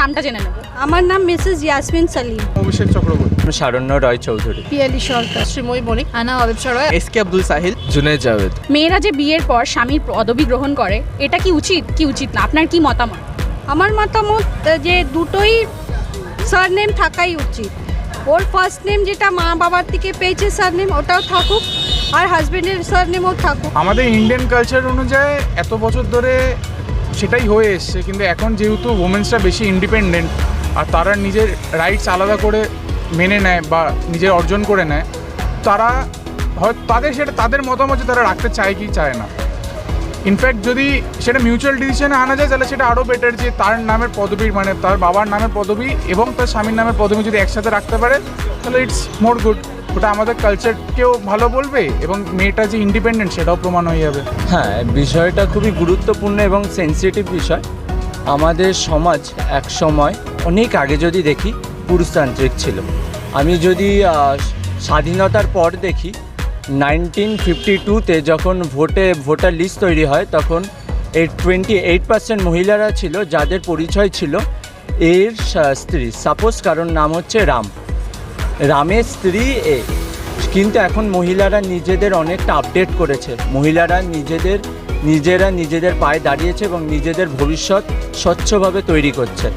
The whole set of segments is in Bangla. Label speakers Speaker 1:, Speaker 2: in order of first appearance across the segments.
Speaker 1: নামটা জেনে নেব।
Speaker 2: আমার নাম মিসেস ইয়াসমিন সালিম।
Speaker 3: অভিষেক চক্রবর্তী।
Speaker 4: শারণ্য রয় চৌধুরী।
Speaker 2: পিয়ালি সরকার শ্রীময়ী বণিক
Speaker 1: আনা অবিব সরয়
Speaker 3: এস কে আব্দুল সাহিল জুনেদ জাভেদ।
Speaker 1: মেয়েরা যে বিয়ের পর স্বামীর পদবি গ্রহণ করে এটা কি উচিত কি উচিত না? আপনার কি মতামত?
Speaker 2: আমার মতামত যে দুটোই সারনেম থাকাই উচিত। ওর ফার্স্ট নেম যেটা মা বাবার থেকে পেয়েছে সারনেম ওটাও থাকুক আর হাজবেন্ডের সারনেমও থাকুক।
Speaker 3: আমাদের ইন্ডিয়ান কালচার অনুযায়ী এত বছর ধরে সেটাই হয়ে এসছে, কিন্তু এখন যেহেতু ওমেন্সরা বেশি ইন্ডিপেন্ডেন্ট আর তারা নিজের রাইটস আলাদা করে মেনে নেয় বা নিজের অর্জন করে নেয়, তারা হয় তাদের সেটা, তাদের মতামত তারা রাখতে চায় কি চায় না। ইনফ্যাক্ট যদি সেটা মিউচুয়াল ডিসিশনে আনা যায়, তাহলে সেটা আরও বেটার যে তার নামের পদবি মানে তার বাবার নামের পদবি এবং তার স্বামীর নামের পদবি যদি একসাথে রাখতে পারে, তাহলে ইটস মোর গুড ওটা আমাদের কালচারকেও ভালো বলবে এবং মেয়েটা যে ইন্ডিপেন্ডেন্ট সেটাও প্রমাণ হয়ে যাবে।
Speaker 4: হ্যাঁ বিষয়টা খুবই গুরুত্বপূর্ণ এবং সেন্সিটিভ বিষয়। আমাদের সমাজ এক সময় অনেক আগে যদি দেখি পুরুষতান্ত্রিক ছিল। আমি যদি স্বাধীনতার পর দেখি নাইনটিন ফিফটি টুতে যখন ভোটে, ভোটার লিস্ট তৈরি হয়, তখন এই টোয়েন্টি এইট পার্সেন্ট মহিলারা ছিল, যাদের পরিচয় ছিল এর স্ত্রী। সাপোজ কারণ নাম হচ্ছে রাম। রামের স্ত্রী এ। কিন্তু এখন মহিলারা নিজেদের অনেকটা আপডেট করেছে। মহিলারা নিজেদের, নিজেরা নিজেদের পায়ে দাঁড়িয়েছে এবং নিজেদের ভবিষ্যৎ স্বচ্ছভাবে তৈরি করছে।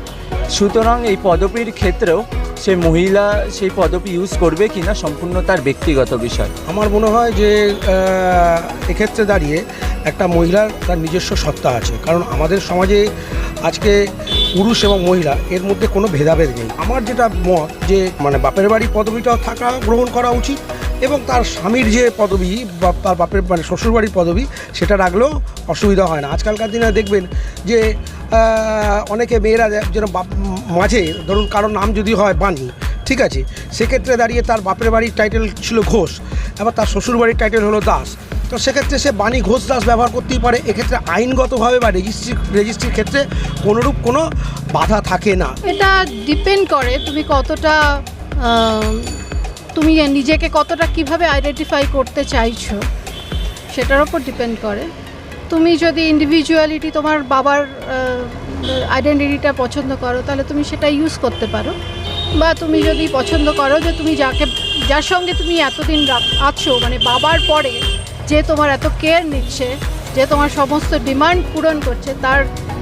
Speaker 4: সুতরাং এই পদবীর ক্ষেত্রেও সে মহিলা সেই পদবী ইউজ করবে কি না সম্পূর্ণ তার ব্যক্তিগত বিষয়।
Speaker 5: আমার মনে হয় যে এক্ষেত্রে দাঁড়িয়ে একটা মহিলার তার নিজস্ব সত্তা আছে। কারণ আমাদের সমাজে আজকে পুরুষ এবং মহিলা, এর মধ্যে কোনো ভেদাভেদ নেই। আমার যেটা মত যে মানে বাপের বাড়ি পদবিটাও থাকা, গ্রহণ করা উচিত এবং তার স্বামীর যে পদবি বা তার বাপের মানে শ্বশুরবাড়ির পদবি, সেটা রাখলেও অসুবিধা হয় না। আজকালকার দিনে দেখবেন যে অনেকে মেয়েরা যেন বাপ মাঝে, ধরুন কারোর নাম যদি হয় বাণী, ঠিক আছে? সেক্ষেত্রে দাঁড়িয়ে তার বাপের বাড়ির টাইটেল ছিল ঘোষ এবার তার শ্বশুরবাড়ির টাইটেল হলো দাস। তো সেক্ষেত্রে সে বাণী ঘোষ দাস ব্যবহার করতেই পারে। এক্ষেত্রে আইনগতভাবে বা রেজিস্ট্রি, রেজিস্ট্রির ক্ষেত্রে কোনোরূপ কোনো বাধা থাকে না।
Speaker 2: এটা ডিপেন্ড করে তুমি কতটা তুমি নিজেকে কতটা কীভাবে আইডেন্টিফাই করতে চাইছো, সেটার ওপর ডিপেন্ড করে। তুমি যদি ইন্ডিভিজুয়ালিটি তোমার বাবার আইডেন্টিটিটা পছন্দ করো, তাহলে তুমি সেটা ইউজ করতে পারো। বা তুমি যদি পছন্দ করো যে তুমি যাকে, যার সঙ্গে তুমি এতদিন আছো মানে বাবার পরে যে তোমার এত কেয়ার নিচ্ছে, যে তোমার সমস্ত ডিমান্ড পূরণ করছে, তার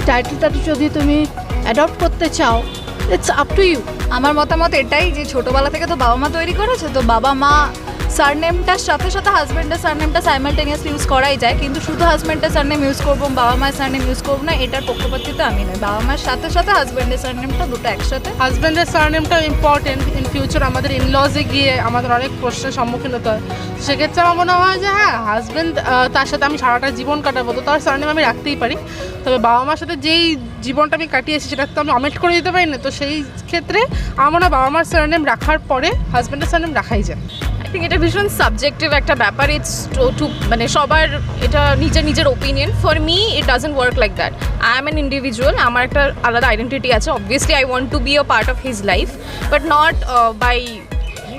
Speaker 2: টাইটেলটা যদি তুমি অ্যাডপ্ট করতে চাও ইটস আপ টু ইউ
Speaker 6: আমার মতামত এটাই যে ছোটোবেলা থেকে তো বাবা মা তৈরি করেছে, তো বাবা মা সারনেমটার সাথে সাথে হাজব্যান্ডের সারনেমটা সাইমালটেনিয়াসলি ইউজ করাই যায়, কিন্তু শুধু হাজব্যান্ডের সারনেম ইউজ করব, বাবা মায়ের সারনেম ইউজ করব না, এটার পক্ষপাতিতে আমি নয়। বাবা মায়ের সাথে সাথে হাজব্যান্ডের সারনেমটা দুটো একসাথে।
Speaker 7: হাজব্যান্ডের সারনেমটা ইম্পর্টেন্ট ইন ফিউচার আমাদের ইনলজে গিয়ে আমাদের অনেক প্রশ্নের সম্মুখীন হতে হয়। সেক্ষেত্রে আমার মনে হয় যে হ্যাঁ হাজব্যান্ড তার সাথে আমি সারাটা জীবন কাটাবো, তো তার সারনেম আমি রাখতেই পারি। তবে বাবা মার সাথে যেই জীবনটা আমি কাটিয়েছি, সেটা তো আমি অমেট করে দিতে পারি না। তো সেই ক্ষেত্রে আমার বাবা মার সারনেম রাখার পরে হাজব্যান্ডের সারনেম রাখাই যায়।
Speaker 6: আই থিঙ্ক এটা ভীষণ সাবজেক্টিভ একটা ব্যাপার। ইটস টু মানে সবার এটা নিজের নিজের opinion for me it doesn't work like that I am an individual আমার একটা আলাদা আইডেন্টিটি আছে। Obviously I want to be a part of his life but not by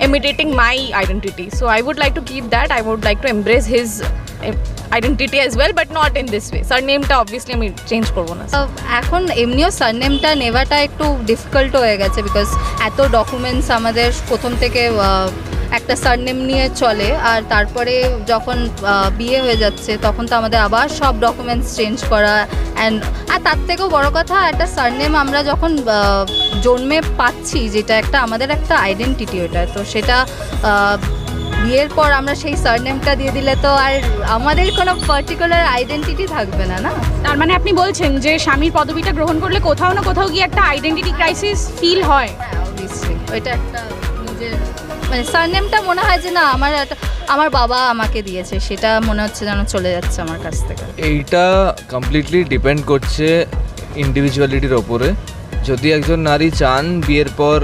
Speaker 6: imitating my identity. So I would like to keep that. I would like to embrace his uh, identity as well but not in this way. Surname obviously আমি চেঞ্জ করব না।
Speaker 8: আহ, এখন এমনিও সারনেমটা নেওয়াটা একটু ডিফিকাল্ট হয়ে গেছে বিকজ এত ডকুমেন্টস আমাদের প্রথম থেকে আহ, একটা সারনেম নিয়ে চলে আর তারপরে যখন বিয়ে হয়ে যাচ্ছে তখন তো আমাদের আবার সব ডকুমেন্টস চেঞ্জ করা অ্যান্ড আর তার থেকেও বড় কথা একটা সারনেম আমরা যখন জন্মে পাচ্ছি যেটা একটা আমাদের একটা আইডেন্টিটি ওটা তো সেটা বিয়ের পর আমরা সেই সারনেমটা দিয়ে দিলে তো আর আমাদের কোনো পার্টিকুলার আইডেন্টিটি থাকবে না না?
Speaker 1: তার মানে আপনি বলছেন যে স্বামীর পদবিটা গ্রহণ করলে কোথাও না কোথাও গিয়ে একটা আইডেন্টিটি ক্রাইসিস ফিল হয়।
Speaker 8: হ্যাঁ ওইটা একটা নিজের মানে সারনেমটা মনে হয় যে না, আমার আমার বাবা আমাকে দিয়েছে, সেটা মনে হচ্ছে যেন চলে যাচ্ছে আমার কাছ থেকে।
Speaker 9: এইটা কমপ্লিটলি ডিপেন্ড করছে ইন্ডিভিজুয়ালিটির ওপরে। যদি একজন নারী চান বিয়ের পর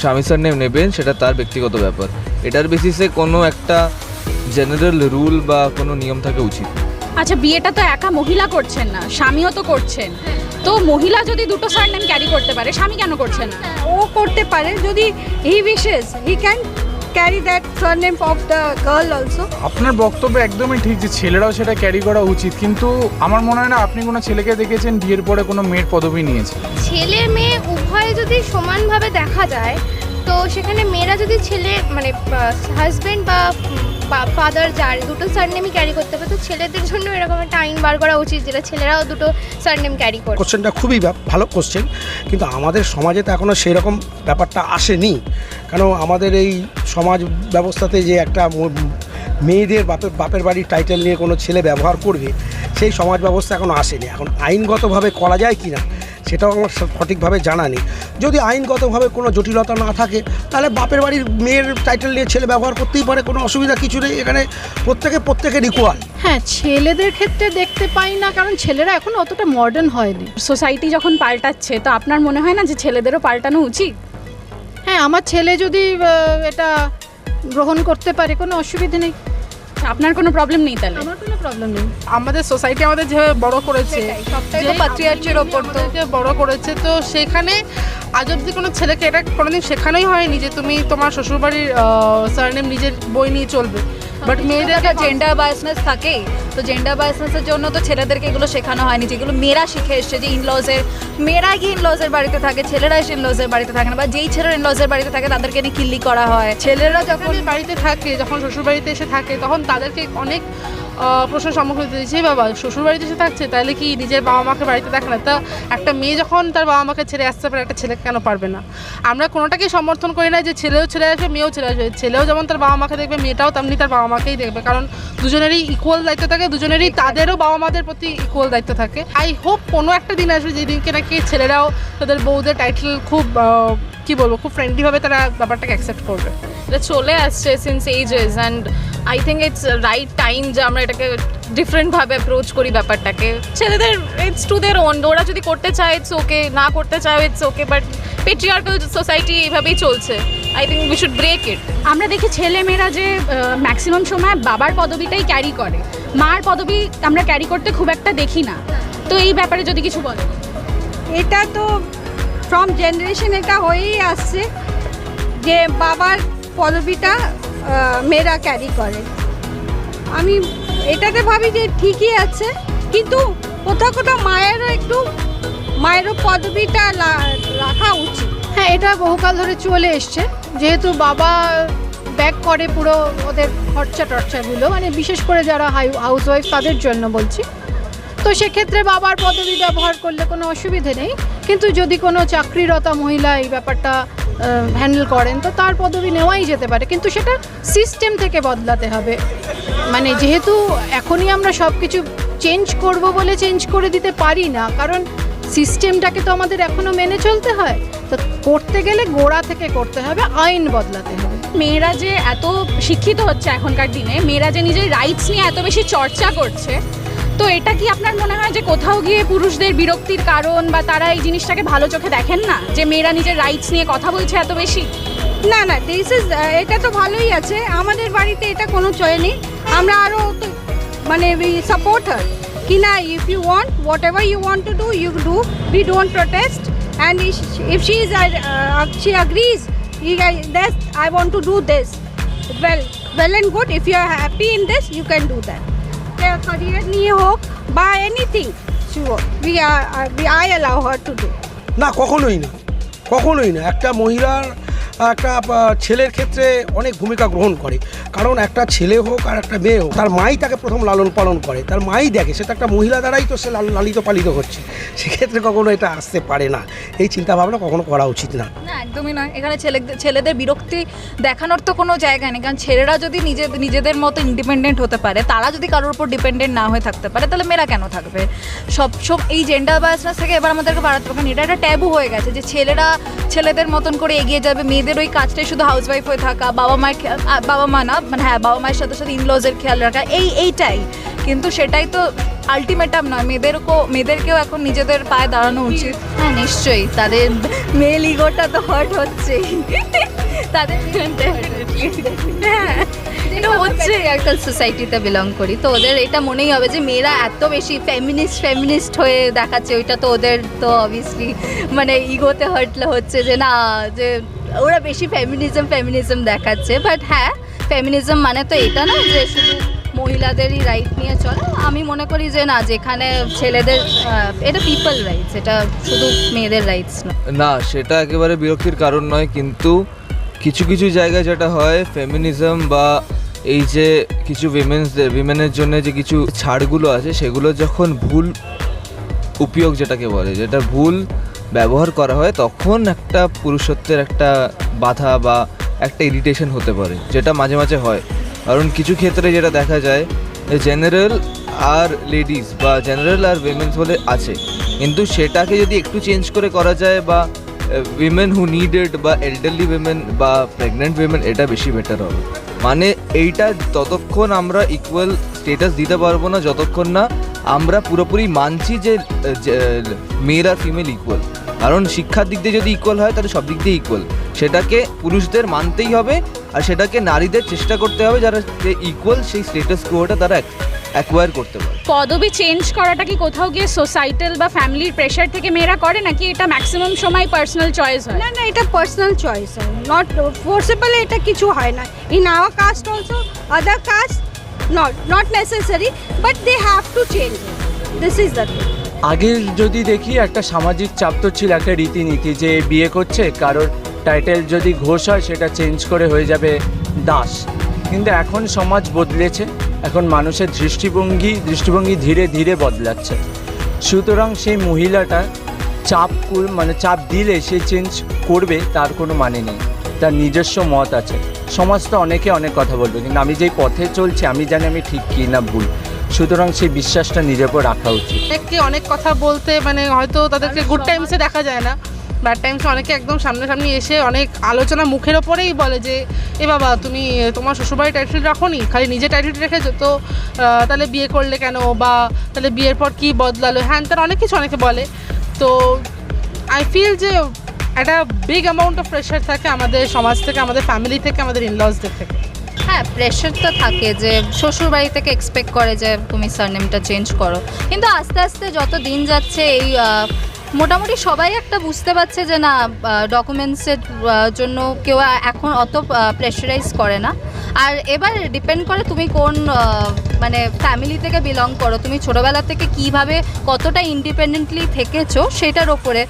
Speaker 9: স্বামী নেম নেবেন সেটা তার ব্যক্তিগত ব্যাপার। এটার বেসিসে কোনো একটা জেনারেল রুল বা কোনো নিয়ম থাকা উচিত।
Speaker 1: আচ্ছা বিয়েটা তো একা মহিলা করছেন না স্বামীও তো করছেন। তো মহিলা যদি দুটো সারনেম ক্যারি করতে পারে স্বামী কেন করছে না?
Speaker 2: ও করতে পারে যদি he wishes he can
Speaker 10: carry that surname of the girl also
Speaker 3: আপনার বক্তব্য একদমই ঠিক যে ছেলেরাও সেটা ক্যারি করা উচিত কিন্তু আমার মনে হয় না আপনি কোনো ছেলেকে দেখেছেন বিয়ের পরে কোনো মেয়ের পদবি নিয়েছে।
Speaker 11: ছেলে মেয়ে উভয়ে যদি সমানভাবে দেখা যায় তো সেখানে মেয়েরা যদি ছেলে মানে হাজবেন্ড বা ফাদার যার দুটো সারনেমই ক্যারি করতে হবে, তো ছেলেদের জন্য এরকম একটা আইন বার করা উচিত যেটা ছেলেরাও দুটো সারনেম ক্যারি করে
Speaker 5: কোশ্চেনটা খুবই ভালো কোশ্চেন কিন্তু আমাদের সমাজে তো এখনও সেই রকম ব্যাপারটা আসেনি। কেন আমাদের এই সমাজ ব্যবস্থাতে যে একটা মেয়েদের বাপের বাপের বাড়ির টাইটেল নিয়ে কোনো ছেলে ব্যবহার করবে, সেই সমাজ ব্যবস্থা এখনও আসেনি। এখন আইনগতভাবে করা যায় কি না সেটাও আমার সঠিকভাবে জানা নেই। যদি আইনগতভাবে কোনো জটিলতা না থাকে তাহলে বাপের বাড়ির মেয়ের টাইটেল নিয়ে ছেলে ব্যবহার করতেই পারে কোনো অসুবিধা কিছু নেই। এখানে প্রত্যেকে প্রত্যেকের ইকুয়াল
Speaker 12: হ্যাঁ ছেলেদের ক্ষেত্রে দেখতে পাই না কারণ ছেলেরা এখন অতটা মডার্ন হয়নি।
Speaker 1: সোসাইটি যখন পাল্টাচ্ছে তো আপনার মনে হয় না যে ছেলেদেরও পাল্টানো উচিত?
Speaker 12: হ্যাঁ আমার ছেলে যদি এটা গ্রহণ করতে পারে কোনো অসুবিধা নেই।
Speaker 1: আপনার কোনো প্রবলেম নেই তাহলে?
Speaker 12: আমার কোনো প্রবলেম নেই।
Speaker 7: আমাদের সোসাইটি আমাদের যেভাবে বড় করেছে
Speaker 6: সবটাই তো
Speaker 7: যেই
Speaker 6: ওপর তো।
Speaker 7: বড় করেছে তো সেখানে আজ অব্দি কোনো ছেলেকে এটা কোনোদিন শেখানোই হয়নি যে তুমি তোমার শ্বশুরবাড়ির সারনেম নিজের বই নিয়ে চলবে। বাট মেয়েদের
Speaker 6: একটা জেন্ডার বায়াসনেস থাকেই। তো জেন্ডার বায়াসনেসের জন্য তো ছেলেদেরকে এগুলো শেখানো হয়নি যেগুলো মেয়েরা শিখে এসছে যে ইনলজের মেয়েরা গিয়ে ইনলজের বাড়িতে থাকে ছেলেরা এসে ইনলজের বাড়িতে থাকে না বা যেই ছেলেরা ইনলজের বাড়িতে থাকে তাদেরকে নিয়ে কিল্লি করা হয়। ছেলেরা যখন
Speaker 7: বাড়িতে থাকে যখন শ্বশুর বাড়িতে এসে থাকে তখন তাদেরকে অনেক প্রশ্নের সম্মুখীন হতে "এই বাবা শ্বশুর বাড়িতে এসে থাকছে তাহলে কি নিজের বাবা মাকে বাড়িতে দেখে না? তা একটা মেয়ে যখন তার বাবা মাকে ছেড়ে আসতে পারে একটা ছেলে কেন পারবে না? আমরা কোনোটাকেই সমর্থন করি না যে ছেলেও ছেলে আসবে, মেয়েও ছেলে আসবে। ছেলেও যেমন তার বাবা মাকে দেখবে, মেয়েটাও তেমনি তার বাবা মাকেই দেখবে, কারণ দুজনেরই ইকুয়াল দায়িত্ব থাকে, দুজনেরই তাদেরও বাবা মাদের প্রতি ইকুয়াল দায়িত্ব থাকে। আই হোপ কোনো একটা দিন আসবে যেদিনকে নাকি ছেলেরাও তাদের বউদের টাইটেল খুব কি বলব, খুব ফ্রেন্ডলিভাবে তারা ব্যাপারটাকে অ্যাকসেপ্ট করবে।
Speaker 13: এটা চলে আসছে since ages and I think it's right time যে আমরা এটাকে ডিফারেন্টভাবে অ্যাপ্রোচ করি ব্যাপারটাকে। ছেলেদের ইটস টু দের ওন ওরা যদি করতে চায় ইটস ওকে না করতে চায় it's okay but patriarchal society এইভাবেই চলছে। I think we should break it
Speaker 1: আমরা দেখি ছেলে মেয়েরা যে ম্যাক্সিমাম সময় বাবার পদবিটাই ক্যারি করে। মার পদবি আমরা ক্যারি করতে খুব একটা দেখি না। তো এই ব্যাপারে যদি কিছু বলেন
Speaker 10: এটা তো ফ্রম জেনারেশন এটা হয়েই আসছে যে বাবার পদবিটা মেয়েরা ক্যারি করে। আমি এটাতে ভাবি যে ঠিকই আছে, কিন্তু কোথাও কোথাও মায়েরও একটু, মায়েরও পদবিটা রাখা উচিত।
Speaker 12: হ্যাঁ এটা বহুকাল ধরে চলে এসছে। যেহেতু বাবা ব্যাক করে পুরো ওদের খরচা টর্চাগুলো মানে বিশেষ করে যারা হাউস ওয়াইফ তাদের জন্য বলছি। তো সেক্ষেত্রে বাবার পদবি ব্যবহার করলে কোনো অসুবিধে নেই। কিন্তু যদি কোনো চাকরিরতা মহিলা এই ব্যাপারটা হ্যান্ডেল করেন, তো তার পদবি নেওয়াই যেতে পারে। কিন্তু সেটা সিস্টেম থেকে বদলাতে হবে। মানে যেহেতু এখনই আমরা সব কিছু চেঞ্জ করব বলে চেঞ্জ করে দিতে পারি না, কারণ সিস্টেমটাকে তো আমাদের এখনও মেনে চলতে হয়। তো করতে গেলে গোড়া থেকে করতে হবে, আইন বদলাতে হবে।
Speaker 1: মেয়েরা যে এত শিক্ষিত হচ্ছে এখনকার দিনে, মেয়েরা যে নিজের রাইটস নিয়ে এত বেশি চর্চা করছে তো এটা কি আপনার মনে হয় যে কোথাও গিয়ে পুরুষদের বিরক্তির কারণ বা তারা এই জিনিসটাকে ভালো চোখে দেখেন না? যে মেয়েরা নিজের রাইটস নিয়ে কথা বলছে এত বেশি?
Speaker 10: না না দিস ইজ এটা তো ভালোই আছে। আমাদের বাড়িতে এটা কোনো চয় নেই। আমরা আরও মানে উই সাপোর্ট হার কি না if you want whatever you want to do you do we don't protest and if she is she agrees that I want to do this well well and good if you are happy in this you can do that career নিয়ে হোক বা anything we I allow her to do
Speaker 5: না, কখনোই না। কখনোই না। একটা মহিলার, একটা ছেলের ক্ষেত্রে অনেক ভূমিকা গ্রহণ করে। কারণ একটা ছেলে হোক আর একটা মেয়ে হোক, তার মাই তাকে প্রথম লালন পালন করে। তার মাই দেখে সেটা একটা মহিলা দ্বারাই তো সে লাল- লালিত পালিত হচ্ছে। সেক্ষেত্রে কখনো এটা আসতে পারে না। এই চিন্তাভাবনা কখনো করা উচিত না।
Speaker 6: না, একদমই নয়। এখানে ছেলেদের ছেলেদের বিরক্তি দেখানোর তো কোনো জায়গা নেই। কারণ ছেলেরা যদি নিজে, নিজেদের মতো ইন্ডিপেন্ডেন্ট হতে পারে, তারা যদি কারোর উপর ডিপেন্ডেন্ট না হয়ে থাকতে পারে, তাহলে মেয়েরা কেন থাকবে? সব সব এই জেন্ডার বায়াসনেস থেকে এবার আমাদেরকে বাড়াতে হবে। কারণ এটা একটা ট্যাবু হয়ে গেছে যে ছেলেরা ছেলেদের মতন করে এগিয়ে যাবে। মেয়েদের ওই কাজটাই শুধু হাউসওয়াইফ হয়ে থাকা বাবা মায়ের বাবা মা না মানে হ্যাঁ বাবা মায়ের সাথে সাথে ইনলজের খেয়াল রাখা, এই, এইটাই। কিন্তু সেটাই তো আলটিমেটাম নয়। মেয়েদেরকেও মেয়েদেরকেও এখন নিজেদের পায়ে দাঁড়ানো উচিত। হ্যাঁ নিশ্চয়ই। তাদের মেল ইগোটা তো হার্ট হচ্ছেই। তাদের হ্যাঁ এটা হচ্ছে। একটা সোসাইটিতে বিলং করি। তো ওদের এটা মনেই হবে যে মেয়েরা এত বেশি ফেমিনিস্ট ফেমিনিস্ট হয়ে দেখাচ্ছে। ওইটা তো ওদের তো অবভিয়াসলি মানে ইগোতে হার্টলে হচ্ছে যে না, যে
Speaker 8: ওরা বেশি ফেমিনিজম ফেমিনিজম দেখাচ্ছে। বাট হ্যাঁ ফেমিনিজম মানে তো এটা না যে শুধু মহিলাদেরই রাইট নিয়ে চলে। আমি মনে করি যে না, যেখানে ছেলেদের এটা পিপল রাইটস এটা শুধু মেয়েদের রাইটস না,
Speaker 9: সেটা একেবারে বিরক্তির কারণ নয়, কিন্তু কিছু কিছু জায়গায় যেটা হয় ফেমিনিজম বা এই যে কিছু উইমেন্সদের উইমেনের জন্য যে কিছু ছাড়গুলো আছে, সেগুলো যখন ভুল উপয়োগ যেটাকে বলে, যেটা ভুল ব্যবহার করা হয়, তখন একটা পুরুষত্বের একটা বাধা বা একটা ইরিটেশন হতে পারে, যেটা মাঝে মাঝে হয়। কারণ কিছু ক্ষেত্রে যেটা দেখা যায় জেনারেল আর লেডিস বা জেনারেল আর উইমেন্স বলে আছে। কিন্তু সেটাকে যদি একটু চেঞ্জ করে করা যায় বা উইমেন হু নিডেড বা এল্ডারলি উইমেন বা প্রেগনেন্ট উইমেন এটা বেশি বেটার হবে। মানে এইটা ততক্ষণ আমরা ইকুয়াল স্টেটাস দিতে পারব না, যতক্ষণ না আমরা পুরোপুরি মানছি যে মেয়েরা ফিমেল ইকুয়াল কারণ শিক্ষার দিক দিয়ে যদি ইকুয়াল হয় তাহলে সব দিক দিয়ে ইকুয়াল সেটাকে পুরুষদের মানতেই হবে আর সেটাকে নারীদের চেষ্টা করতে হবে যারা ইকুয়াল সেই স্টেটাস কোটা তারা অ্যাকোয়ার করতে পারে।
Speaker 1: পদবি চেঞ্জ করাটা কি কোথাও গিয়ে সোসাইটাল বা ফ্যামিলির প্রেশার থেকে মেয়েরা করে নাকি এটা ম্যাক্সিমাম সময় পার্সোনাল চয়েস হয়?
Speaker 10: না না এটা পার্সোনাল চয়েস হয়। নট ফোর্সেবল এটা কিছু হয় না। In our caste also other caste not not necessary but they have to change this is the thing
Speaker 4: আগে যদি দেখি একটা সামাজিক চাপ তো ছিল, একটা রীতিনীতি যে বিয়ে করছে, কারোর টাইটেল যদি ঘোষ হয়, সেটা চেঞ্জ করে হয়ে যাবে দাস। কিন্তু এখন সমাজ বদলেছে, এখন মানুষের দৃষ্টিভঙ্গি দৃষ্টিভঙ্গি ধীরে ধীরে বদলাচ্ছে। সুতরাং সেই মহিলাটা চাপ মানে চাপ দিলে সে চেঞ্জ করবে, তার কোনো মানে নেই। তার নিজস্ব মত আছে। সমাজ তো অনেকে অনেক কথা বলবে, কিন্তু আমি যেই পথে চলছি, আমি জানি আমি ঠিক কি না ভুল। সুতরাং সেই বিশ্বাসটা নিজের উপর রাখা উচিত।
Speaker 7: অনেককে অনেক কথা বলতে মানে হয়তো তাদেরকে গুড টাইমসে দেখা যায় না। ব্যাড টাইমসে অনেকে একদম সামনাসামনি এসে অনেক আলোচনা মুখের ওপরেই বলে যে, এ বাবা, তুমি তোমার শ্বশুরবাড়ি টাইটেল রাখো নি খালি নিজে টাইটেল রেখেছো তো তাহলে বিয়ে করলে কেন? বা তাহলে বিয়ের পর কি বদলালো? হ্যান তার অনেক কিছু অনেকে বলে। তো আই ফিল যে একটা বিগ অ্যামাউন্ট অফ প্রেশার থাকে আমাদের সমাজ থেকে, আমাদের ফ্যামিলি থেকে, আমাদের ইনলসদের থেকে।
Speaker 8: হ্যাঁ প্রেশার তো থাকে যে শ্বশুর বাড়ি থেকে এক্সপেক্ট করে যে তুমি সারনেমটা চেঞ্জ করো। কিন্তু আস্তে আস্তে যত দিন যাচ্ছে এই মোটামুটি সবাই একটা বুঝতে পারছে যে না ডকুমেন্টসের জন্য কেউ এখন অত প্রেশারাইজ করে না। আর এবার ডিপেন্ড করে তুমি কোন মানে ফ্যামিলি থেকে বিলং করো। তুমি ছোটোবেলা থেকে কীভাবে কতটা ইন্ডিপেন্ডেন্টলি থেকেছো সেটার ওপরে।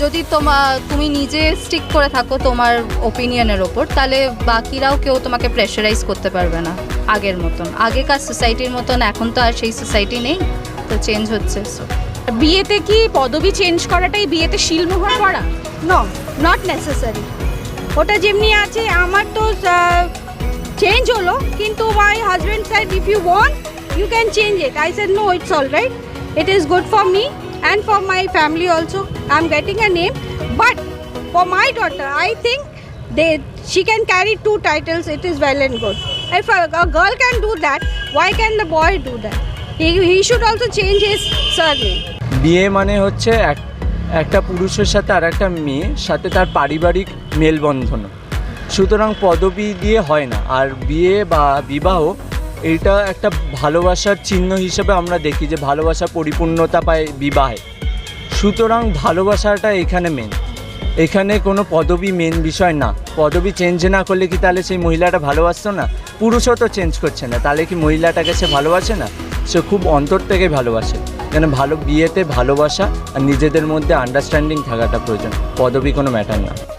Speaker 8: যদি তোমা তুমি নিজে স্টিক করে থাকো তোমার ওপিনিয়নের ওপর তাহলে বাকিরাও কেউ তোমাকে প্রেশারাইজ করতে পারবে না আগের মতন। আগেকার সোসাইটির মতন এখন তো আর সেই সোসাইটি নেই তো চেঞ্জ হচ্ছে সো
Speaker 1: বিয়েতে কি পদবি চেঞ্জ করাটাই বিয়েতে শিলমোহর করা
Speaker 10: নো নট নেসেসারি ওটা যেমনি আছে আমার তো চেঞ্জ হলো কিন্তু my husband side if you want you can change it I said no it's all right it is good for me and for my family also I am getting a name but for my daughter I think they she can carry two titles. It is well and good. If a, a girl can do that why can the boy do that? He, he should also change his surname.
Speaker 4: বিয়ে মানে হচ্ছে এক একটা পুরুষের সাথে আর একটা মেয়ের সাথে তার পারিবারিক মেলবন্ধন। সুতরাং পদবি দিয়ে হয় না। আর বিয়ে বা বিবাহ, এটা একটা ভালোবাসার চিহ্ন হিসেবে আমরা দেখি যে ভালোবাসা পরিপূর্ণতা পায় বিবাহে। সুতরাং ভালোবাসাটা এখানে মেন এখানে কোনো পদবি মেন বিষয় না। পদবি চেঞ্জ না করলে কি তাহলে সেই মহিলাটা ভালোবাসতো না? পুরুষও তো চেঞ্জ করছে না। তাহলে কি মহিলাটাকে সে ভালোবাসে না? সে খুব অন্তর থেকে ভালোবাসে। কেন ভালো, বিয়েতে ভালোবাসা আর নিজেদের মধ্যে আন্ডারস্ট্যান্ডিং থাকাটা প্রয়োজন। পদবি কোনো ম্যাটার না।